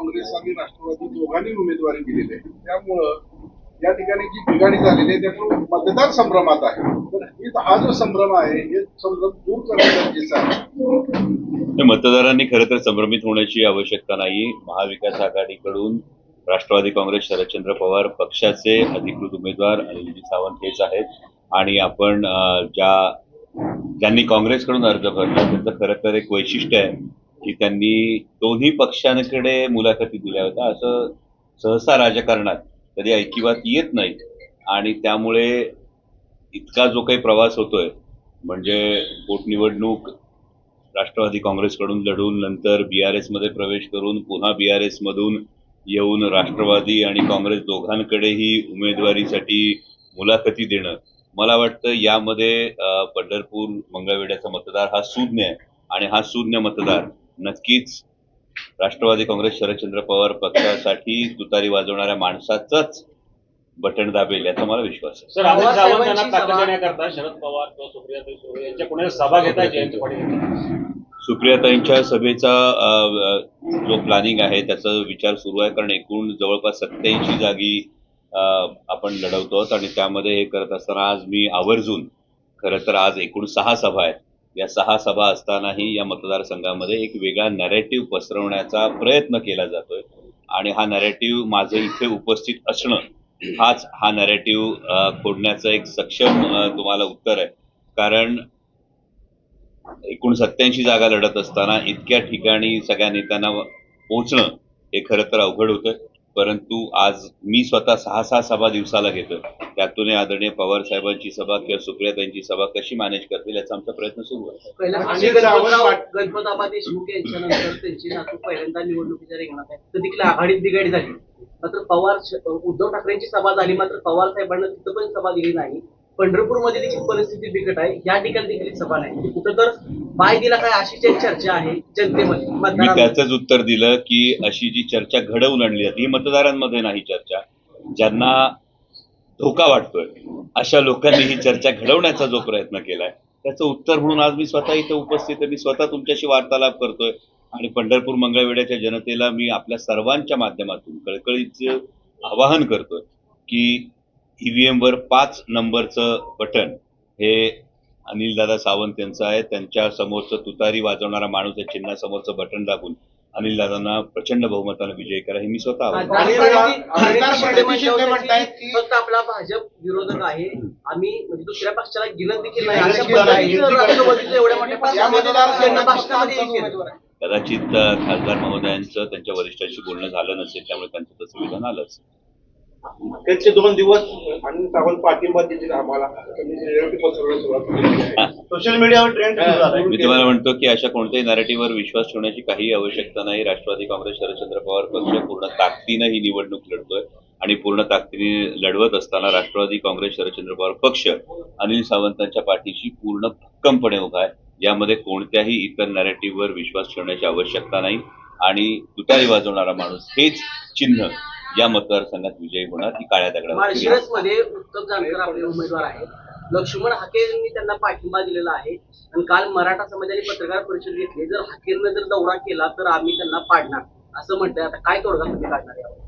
काँग्रेस आणि राष्ट्रवादी दोघांनी उमेदवारी दिलेली आहे. त्यामुळं या ठिकाणी जी बिघाडी झालेली आहे त्यामुळे मतदार संभ्रमात आहे. तर हा जो संभ्रम आहे हे संभ्रम दूर करणं गरजेचं आहे. मतदारांनी खरं तर संभ्रमित होण्याची आवश्यकता नाही. महाविकास आघाडीकडून राष्ट्रवादी काँग्रेस शरदचंद्र पवार पक्षाचे अधिकृत उमेदवार अनिलजी सावंत हेच आहेत. आणि आपण ज्या ज्यांनी काँग्रेसकडून अर्ज भरला त्याचं खरं तर एक वैशिष्ट्य आहे. की त्यांनी दोन्ही पक्षांकडे मुलाखती दिल्या होत्या. असं सहसा राजकारणात कधी ऐकिवात येत नाही. आणि त्यामुळे इतका जो काही प्रवास होतोय म्हणजे पोटनिवडणूक राष्ट्रवादी काँग्रेसकडून लढून नंतर बी आर एसमध्ये प्रवेश करून पुन्हा बी आर एसमधून येऊन राष्ट्रवादी आणि काँग्रेस दोघांकडेही उमेदवारीसाठी मुलाखती देणं मला वाटतं यामध्ये पंढरपूर मंगळवेढ्याचा मतदार हा शून्य आहे. आणि हा शून्य मतदार नक्कीच राष्ट्रवादी काँग्रेस शरदचंद्र पवार पक्षासाठी तुतारी वाजवणाऱ्या माणसाचाच बटन दाबेल याचा मला विश्वास आहे. सर सावंत यांना ताकद देण्याकरता शरद पवार किंवा सुप्रियाताई सुळे यांच्या पुण्यात सभा घेताय जयंत पाटील सुप्रियाताईंच्या सभेचा अ, अ, जो प्लॅनिंग आहे त्याचा विचार सुरू आहे कारण एकूण जवळपास सत्याऐंशी जागी अ, आपण लढवतो आहोत आणि त्यामध्ये हे करत असताना आज मी आवर्जून खरं तर आज एकूण सहा सभा आहेत. या सहा सभा असतानाही या मतदारसंघामध्ये एक वेगळा नॅरेटिव्ह पसरवण्याचा प्रयत्न केला जातोय. आणि हा नॅरेटिव्ह माझे इथे उपस्थित असणं हाच हा नॅरेटिव्ह फोडण्याचं एक सक्षम तुम्हाला उत्तर आहे. कारण एकूण सत्याऐंशी जागा लढत असताना इतक्या ठिकाणी सगळ्या नेत्यांना पोहोचणं हे खरं तर अवघड होतं. परंतु आज मी स्वतः सहा सहा सभा दिवसाला घेतोय. त्यातून आदरणीय पवार साहेबांची सभा किंवा सुप्रियाताईंची सभा कशी मॅनेज करतील याचा आमचा प्रयत्न सुरू आहे. गणपतराव देशमुख यांच्यानंतर त्यांची नातू पहिल्यांदा निवडणुकीच्या रिंगणात आहे. तर देखील आघाडीत बिघाडी झाली. मात्र पवार उद्धव ठाकरेंची सभा झाली मात्र पवार साहेबांना तिथं पण सभा दिली नाही. पंढरपूरमध्ये देखील परिस्थिती बिकट आहे. या ठिकाणी देखील सभा नाही. कुठं तर पाय दिला काय एक चर्चा आहे जनतेमध्ये मी. त्याचंच उत्तर दिलं की अशी जी चर्चा घडवून आणली जाते ही मतदारांमध्ये नाही चर्चा. ज्यांना धोका वाटतोय अशा लोकांनी ही चर्चा घडवण्याचा जो प्रयत्न केलाय त्याचं उत्तर म्हणून आज मी स्वतः इथं उपस्थित आहे. मी स्वतः तुमच्याशी वार्तालाप करतोय आणि पंढरपूर मंगळवेढ्याच्या जनतेला मी आपल्या सर्वांच्या माध्यमातून कळकळीचं आवाहन करतोय की ईव्हीएम वर पाच नंबरचं बटन. हे अनिलदादा सावंत यांचं आहे. त्यांच्या समोरचं तुतारी वाजवणारा माणूस या चिन्हासमोरचं बटन दाबून अनिलदादांना प्रचंड बहुमतानं विजयी करा. हे मी स्वतः फक्त आपला भाजप विरोधक आहे. आम्ही म्हणजे दुसऱ्या पक्षाला गिनत देखील हे. कदाचित खासदार महोदयांचं त्यांच्या वरिष्ठांशी बोलणं झालं नसेल त्यामुळे त्यांचं तसं विधान आलंच. त्यांचे दोन दिवस आणि सावंत पाठिंबा देतील आम्हाला. सोशल मीडियावर ट्रेंड मी तुम्हाला म्हणतो की अशा कोणत्याही नॅरेटिव्हवर विश्वास ठेवण्याची काही आवश्यकता नाही. राष्ट्रवादी काँग्रेस शरदचंद्र पवार पक्ष पूर्ण ताकदीनं ही निवडणूक लढतोय आणि पूर्ण ताकदीने लढवत असताना राष्ट्रवादी काँग्रेस शरदचंद्र पवार पक्ष अनिल सावंतांच्या पाठीशी पूर्ण भक्कमपणे उभा आहे. यामध्ये कोणत्याही इतर नॅरेटिव्हवर विश्वास ठेवण्याची आवश्यकता नाही. आणि तुतारी वाजवणारा माणूस हेच चिन्ह. या मतदारसंघात विजयी होणार ही काळ्या दगडावर माळशिरसमध्ये उत्तम जानकर आपले उमेदवार आहेत. लक्ष्मण हाकेंनी त्यांना पाठिंबा दिलेला आहे. आणि काल मराठा समाजाने पत्रकार परिषद घेतली. जर हाकेंनं जर दौरा केला तर आम्ही त्यांना पाडणार. असं म्हणतंय. आता काय तोडगा तुम्ही काढणार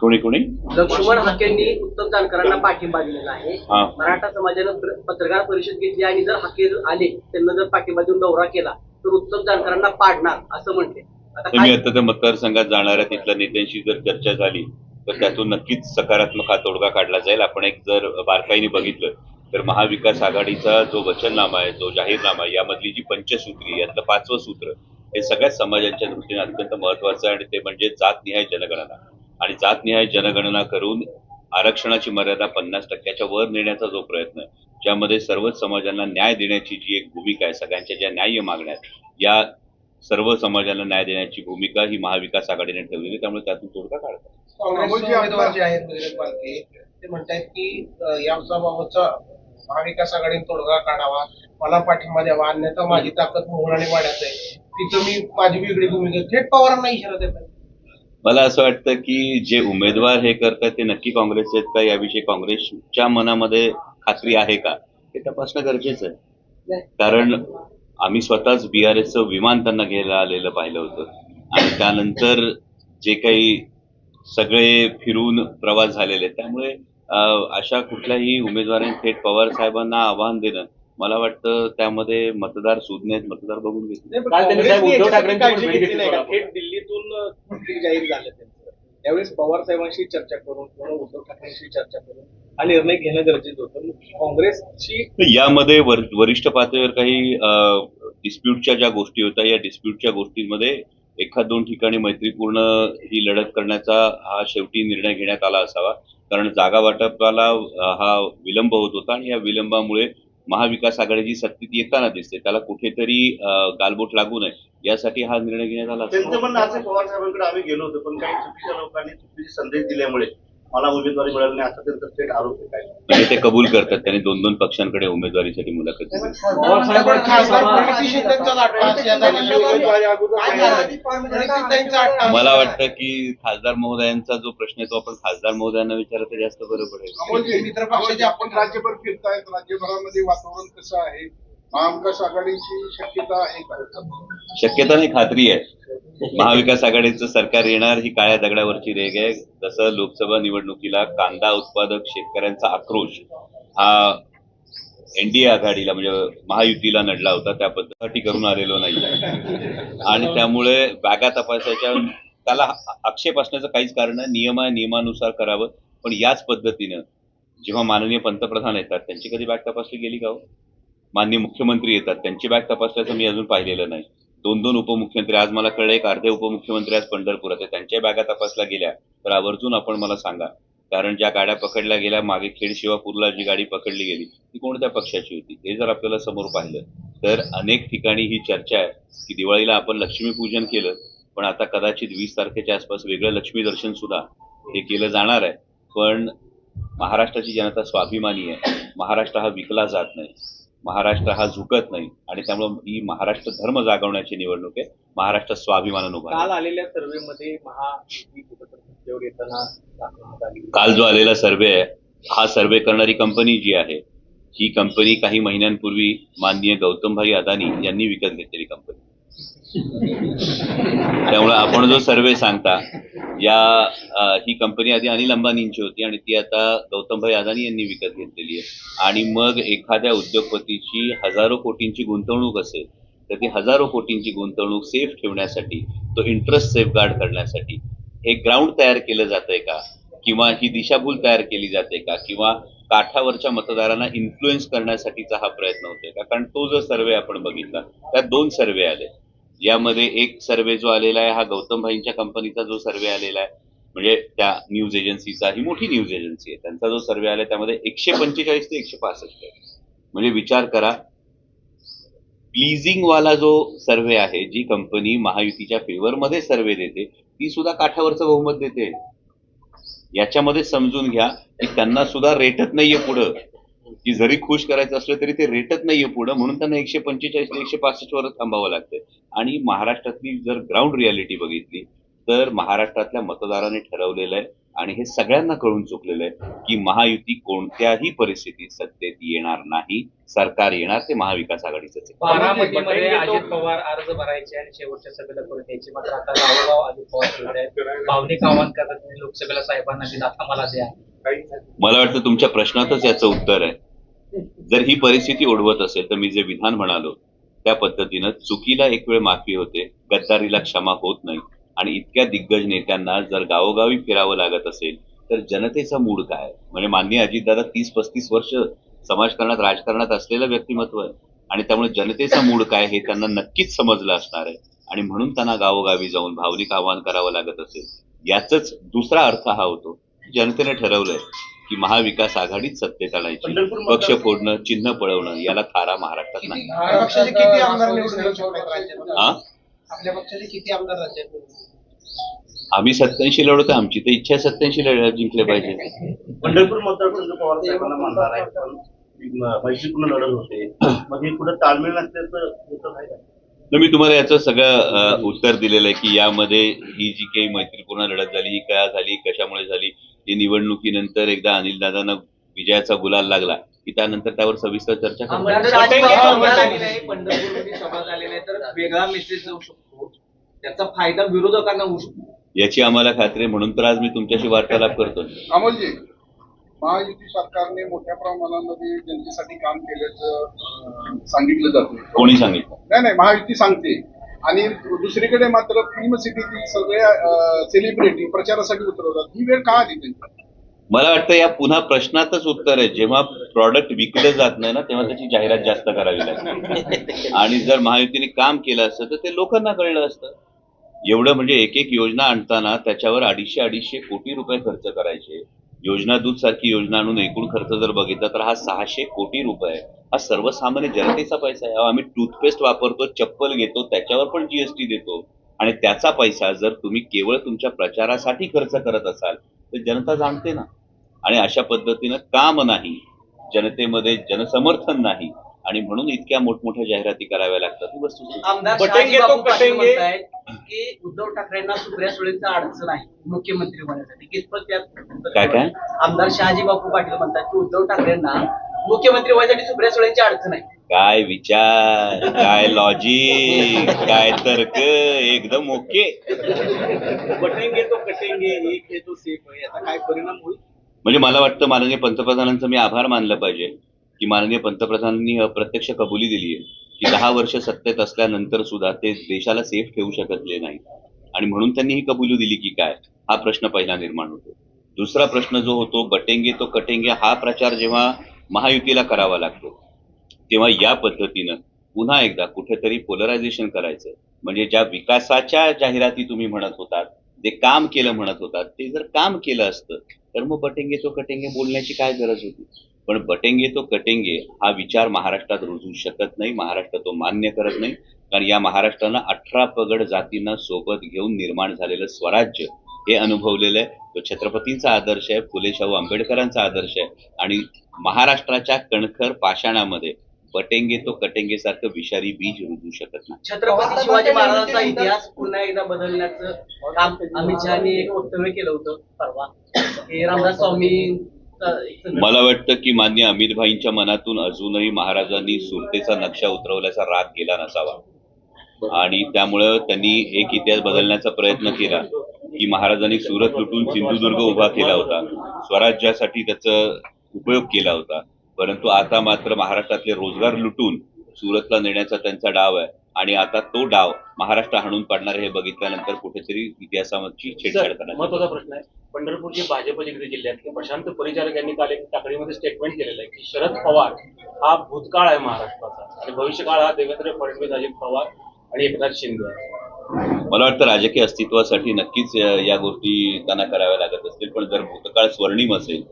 कोणी कोणी? लक्ष्मण हाकेंनी उत्तम जानकरांना पाठिंबा दिलेला आहे. मराठा समाजानं पत्रकार परिषद घेतली आणि जर हाकेर आले त्यांना जर पाठिंबा देऊन दौरा केला तर उत्तम जानकरांना पाडणार असं म्हटले काय आता त्या मतदारसंघात जाणाऱ्या तिथल्या नेत्यांशी जर चर्चा झाली तर त्यातून नक्कीच सकारात्मक हा तोडगा काढला जाईल. आपण एक जर बारकाईने बघितलं तर महाविकास आघाडीचा जो वचननामा आहे जो जाहीरनामा आहे यामधली जी पंचसूत्री यातलं पाचवं सूत्र हे सगळ्याच समाजांच्या दृष्टीने अत्यंत महत्वाचं आहे आणि ते म्हणजे जातनिहाय जनगणना. आणि जातनिहाय जनगणना करून आरक्षणाची मर्यादा पन्नास टक्क्याच्या वर नेण्याचा जो प्रयत्न आहे ज्यामध्ये सर्वच समाजांना न्याय देण्याची जी एक भूमिका आहे सगळ्यांच्या ज्या न्याय्य मागण्या या सर्व समाजाला न्याय देण्याची भूमिका ही महाविकास आघाडीने ठेवलेली आहे, त्यामुळे त्यातून तोडगा काढतात काँग्रेसचे उमेदवार जे आहेत बजरंग ते म्हणतायत की याबाबतचा महाविकास आघाडीने तोडगा काढावा. मला पाठिंबा द्यावा. अन्यथा माझी ताकद आणि वाड्यात आहे. तिथं मी माझी वेगळी भूमिका थेट पवारांना इशारा देतात मला असं वाटतं की जे उमेदवार हे करतात ते नक्की काँग्रेसचे आहेत का? याविषयी काँग्रेसच्या मनामध्ये खात्री आहे का? हे तपासणं गरजेचं आहे. कारण आम्ही स्वतःच बी आर एसचं विमान त्यांना घ्यायला आलेलं पाहिलं होतं. आणि त्यानंतर जे काही सगळे फिरून प्रवास झालेले आहेत त्यामुळे अशा कुठल्याही उमेदवारांनी थेट पवार साहेबांना आव्हान देणं मला वाटतं त्यामध्ये मतदार सुज्ञ आहेत मतदार बघून घेतील. काल त्यांनी साहेब उद्धव ठाकरेंची. थेट दिल्लीतून जाहीर झालं त्यावेळेस पवार साहेबांशी चर्चा करून किंवा उद्धव ठाकरेंशी चर्चा करून हा निर्णय घेणं गरजेचं होतं. काँग्रेसची यामध्ये वरिष्ठ पातळीवर काही डिस्प्यूटच्या ज्या गोष्टी होत्या या डिस्प्यूटच्या गोष्टींमध्ये एखाद दोन ठिकाणी मैत्रीपूर्ण ही लढत करण्याचा हा शेवटी निर्णय घेण्यात आला असावा. कारण जागा वाटपाला हा विलंब होत होता आणि या विलंबामुळे महाविकास आघाडीची सत्तेत येताना दिसते. त्याला कुठेतरी गालबोट लागू नये. यासाठी हा निर्णय घेण्यात आला. त्यांचं म्हणणं पवार साहेबांकडे आम्ही गेलो होतो पण काही चुकीच्या लोकांनी चुकीचे संदेश दिल्यामुळे मला उमेदवारी मिळाली नाही असा त्यांचा थेट आरोप आहे काय म्हणजे ते कबूल करतात त्यांनी दोन दोन पक्षांकडे उमेदवारीसाठी मुलाखत दिली पवार साहेबांची मला वाटतं की खासदार महोदयांचा जो प्रश्न आहे तो आपण खासदार महोदयांना विचारला तर जास्त बरं पडेल मित्र पक्षाचे आपण राज्यभर फिरतायत राज्यभरामध्ये वातावरण कसं आहे महाविकास आघाडीची शक्यता आहे का शक्यता नाही खात्री आहे महाविकास आघाडीचं सरकार येणार ही काळ्या दगडावरची रेग आहे. जसं लोकसभा निवडणुकीला कांदा उत्पादक शेतकऱ्यांचा आक्रोश हा एनडीए आघाडीला म्हणजे महायुतीला नडला होता त्या पद्धतीसाठी करून आलेलो नाही. आणि त्यामुळे बॅगा तपासायच्या त्याला आक्षेप असण्याचं काहीच कारण नाही. नियम आहे नियमानुसार करावं. पण याच पद्धतीनं जेव्हा माननीय पंतप्रधान येतात त्यांची कधी बॅग तपासली गेली का हो? माननीय मुख्यमंत्री येतात त्यांची बॅग तपासल्याचं मी अजून पाहिलेलं नाही. दोन दोन उपमुख्यमंत्री आज मला कळलं एक अर्धे उपमुख्यमंत्री आज पंढरपुरात आहे त्यांच्या बॅगा तपासल्या गेल्या. तर आवर्जून आपण मला सांगा. कारण ज्या गाड्या पकडल्या गेल्या मागे खेड शिवापूरला जी गाडी पकडली गेली ती कोणत्या पक्षाची होती? हे जर आपल्याला समोर पाहिलं तर अनेक ठिकाणी ही चर्चा आहे की दिवाळीला आपण लक्ष्मीपूजन केलं पण आता कदाचित वीस तारखेच्या आसपास वेगळं लक्ष्मी दर्शन सुद्धा हे केलं जाणार आहे. पण महाराष्ट्राची जनता स्वाभिमानी आहे. महाराष्ट्र हा विकला जात नाही. महाराष्ट्र हा झुकत नाही. आणि त्यामुळे ही महाराष्ट्र धर्म जागवण्याची निवडणूक आहे. महाराष्ट्र स्वाभिमानानं उभा काल. आलेल्या सर्व्हेमध्ये सत्तेवर येताना दाखवण्यात आली. काल जो आलेला सर्वे आहे हा सर्वे करणारी कंपनी जी आहे ही कंपनी काही महिन्यांपूर्वी माननीय गौतमभाई अदानी यांनी विकत घेतलेली कंपनी. त्यामुळे आपण जो सर्वे सांगता या ही कंपनी आधी अनिल अंबानींची होती आणि ती आता गौतमभाई अदानी यांनी विकत घेतलेली आहे. आणि मग एखाद्या उद्योगपतीची हजारो कोटींची गुंतवणूक असेल तर ती हजारो कोटींची गुंतवणूक सेफ ठेवण्यासाठी तो इंटरेस्ट सेफगार्ड करण्यासाठी हे ग्राउंड तयार केलं जातंय का? किंवा ही दिशाभूल तयार केली जाते का? किंवा काठावरच्या मतदारांना इन्फ्लुएन्स करण्यासाठीचा हा प्रयत्न होतोय का? कारण तो जो सर्वे आपण बघितला त्यात दोन सर्वे आले. यामध्ये एक सर्वे जो आलेला आहे हा गौतमभाईंच्या कंपनीचा जो सर्वे आलेला आहे म्हणजे त्या न्यूज एजन्सीचा ही मोठी न्यूज एजन्सी आहे. त्यांचा जो सर्वे आला त्यामध्ये एकशे पंचेचाळीस ते एकशे पासष्ट आहे. म्हणजे विचार करा प्लीजिंग वाला जो सर्वे आहे जी कंपनी महायुतीच्या फेवरमध्ये सर्वे देते ती सुद्धा काठावरचं बहुमत देते. याच्यामध्ये समजून घ्या की त्यांना सुद्धा रेटत नाहीये पुढं. की जरी खुश करायचं असलं तरी ते रेटत नाहीये पुढं. म्हणून त्यांना एकशे पंचेचाळीस ते एकशे पासष्ट वर थांबावं लागतंय. आणि महाराष्ट्रातली जर ग्राउंड रियालिटी बघितली तर महाराष्ट्रातल्या मतदाराने ठरवलेलं आहे आणि हे सगळ्यांना कळून चुकलेलं आहे की महायुती कोणत्याही परिस्थितीत सत्तेत येणार नाही. सरकार येणार ते महाविकास आघाडीचं बारामतीमध्ये अजित पवार अर्ज भरायचे आणि शेवटच्या सभेला परत यायचे. मात्र आता गावोगाव अजित पवार भावनिक आव्हान करतात लोकसभेला साहेबांना दिला. आता मला द्या. मला वाटतं तुमच्या प्रश्नातच याचं उत्तर आहे. जर ही परिस्थिती ओढवत असेल तर मी जे विधान म्हणालो त्या पद्धतीनं चुकीला एक वेळ माफी होते गद्दारीला क्षमा होत नाही. आणि इतक्या दिग्गज नेत्यांना जर गावोगावी फिरावं लागत असेल तर जनतेचा मूड काय? म्हणजे माननीय अजितदादा तीस पस्तीस वर्ष समाजकारणात राजकारणात असलेलं व्यक्तिमत्व आहे. आणि त्यामुळे जनतेचा मूड काय हे त्यांना नक्कीच समजलं असणार आहे. आणि म्हणून त्यांना गावोगावी जाऊन भावनिक आवाहन करावं लागत असेल. याचाच दुसरा अर्थ हा होतो जनतेने ठरवलंय की महाविकास आघाडीत सत्तेत आणायची पक्ष फोडणं चिन्ह पळवणं याला थारा महाराष्ट्रात नाही. आपल्या पक्षाचे किती आमदार निवडून येऊ शकतात? राज्यात हा? आपल्या पक्षाचे किती आमदार राज्यात निवडून येऊ? आम्ही सत्याऐंशी लढवतो आमची तर इच्छा सत्याऐंशी जिंकले पाहिजे. पंढरपूर मतदारसंघ पवार साहेबांना मानणार आहे पण मैत्रीपूर्ण लढत होते. मग हे कुठं ताळमेळ नसल्याचं होतं नाही का? तर मी तुम्हाला याचं सगळं उत्तर दिलेलं आहे की यामध्ये ही जी काही मैत्रीपूर्ण लढत झाली ही काय झाली कशामुळे झाली ही निवडणुकीनंतर एकदा अनिल दादांना विजयाचा गुलाल लागला की त्यानंतर त्यावर सविस्तर चर्चा त्याचा फायदा विरोधकांना होऊ शकतो. याची आम्हाला खात्री आहे म्हणून तर आज मी तुमच्याशी वार्तालाप करतो अमोलजी महायुती सरकारने मोठ्या प्रमाणामध्ये जनतेसाठी काम केल्याचं सांगितलं जातं कोणी सांगितलं? नाही नाही महायुती सांगते. आणि दुसरीकडे मात्र फिल्म सिटीतील सगळ्या सेलिब्रिटी प्रचारासाठी उतरवतात. ही वेळ का आली त्यांची मला वाटतं या पुन्हा प्रश्नातच उत्तर आहे. जेव्हा प्रॉडक्ट विकलं जात नाही ना तेव्हा त्याची जाहिरात जास्त करावी लागते. आणि जर महायुतीने काम केलं असतं तर ते लोकांना कळलं असतं. एवढं म्हणजे एक एक योजना आणताना त्याच्यावर अडीचशे अडीचशे कोटी रुपये खर्च करायचे. योजना दूध सारखी योजना आणून एकूण खर्च जर बघितला तर हा सहाशे कोटी रुपये हा सर्वसामान्य जनतेचा पैसा आहे. आम्ही टूथपेस्ट वापरतो चप्पल घेतो त्याच्यावर पण जीएसटी देतो. आणि त्याचा पैसा जर तुम्ही केवळ तुमच्या प्रचारासाठी खर्च करत असाल तर जनता जाणते ना. आणि अशा पद्धतीनं काम नाही जनतेमध्ये जनसमर्थन नाही आणि म्हणून इतक्या मोठमोठ्या जाहिराती कराव्या लागतात. ही की उद्धव ठाकरेंना सुप्रिया सुळेंचा अडचण आहे मुख्यमंत्री होण्यासाठी. कितपत त्यात काय काय? आमदार शहाजी बापू पाटील म्हणतात की उद्धव ठाकरेंना मुख्यमंत्री व्हायसाठी सुप्रिया सुळेंची अडचण आहे. काय विचार काय लॉजिक काय तर्क एकदम ओके. बटेंगे तो कटेंगे एक हे तो सेफ आहे. याचा काय परिणाम होईल? म्हणजे मला वाटतं माननीय पंतप्रधानांचं मी आभार मानलं पाहिजे. की माननीय पंतप्रधानांनी अप्रत्यक्ष कबुली दिली आहे की दहा वर्ष सत्तेत असल्यानंतर सुद्धा ते देशाला सेफ ठेवू शकतले नाही. आणि म्हणून त्यांनी ही कबुली दिली की काय? हा प्रश्न पहिला निर्माण होतो. दुसरा प्रश्न जो होतो बटेंगे तो कटेंगे हा प्रचार जेव्हा महायुतीला करावा लागतो तेव्हा या पद्धतीनं पुन्हा एकदा कुठेतरी पोलरायझेशन करायचं. म्हणजे ज्या विकासाच्या जाहिराती तुम्ही म्हणत होतात जे काम केलं म्हणत होतात ते जर काम केलं असतं तर मग बटेंगे तो कटेंगे बोलण्याची काय गरज होती? पण बटेंगे तो कटेंगे हा विचार महाराष्ट्रात रुजू शकत नाही महाराष्ट्र तो मान्य करत नाही. कारण या महाराष्ट्रानं अठरा पगड जातींना सोबत घेऊन निर्माण झालेलं स्वराज्य हे अनुभवलेलं आहे. तो छत्रपतींचा आदर्श आहे फुले शाहू आंबेडकरांचा आदर्श आहे. आणि महाराष्ट्राच्या कणखर पाषाणामध्ये बटेंगे तो कटेंगे सारखं विषारी बीज रुजू शकत नाही. छत्रपती शिवाजी महाराजांचा इतिहास पुन्हा एकदा बदलण्याचं काम अमित शहानी एक वक्तव्य केलं होतं. परवा की रामदास स्वामी मला वाटतं की मान्य अमित भाईंच्या मनातून अजूनही महाराजांनी सुरतेचा नक्षा उतरवल्याचा राग गेला नसावा. आणि त्यामुळं त्यांनी एक इतिहास बदलण्याचा प्रयत्न केला की महाराजांनी सुरत लुटून सिंधुदुर्ग उभा केला होता. स्वराज्यासाठी त्याचा उपयोग केला होता. परंतु आता मात्र महाराष्ट्रातले रोजगार लुटून सुरतला नेण्याचा त्यांचा डाव आहे. आणि आता तो डाव महाराष्ट्र हाणून पाडणार हे बघितल्यानंतर कुठेतरी इतिहासाची छेडछाड करण्यात महत्त्वाचा प्रश्न आहे. पंढरपूरचे भाजप जिल्हे जिल्ह्यातले प्रशांत परिचारक यांनी काल एक टाकडीमध्ये स्टेटमेंट केलेलं आहे की शरद पवार हा भूतकाळ आहे महाराष्ट्राचा आणि भविष्यकाळ हा देवेंद्र फडणवीस अजित पवार आणि एकनाथ शिंदे मला वाटतं राजकीय अस्तित्वासाठी नक्कीच या गोष्टी त्यांना कराव्या लागत असतील पण जर भूतकाळ स्वर्णिम असेल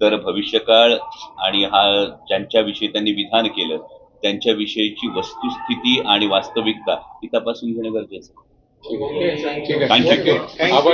तर भविष्यकाळ आणि हा ज्यांच्याविषयी त्यांनी विधान केलं त्यांच्याविषयीची वस्तुस्थिती आणि वास्तविकता ही तपासून घेणं गरजेचं आहे. थँक्यू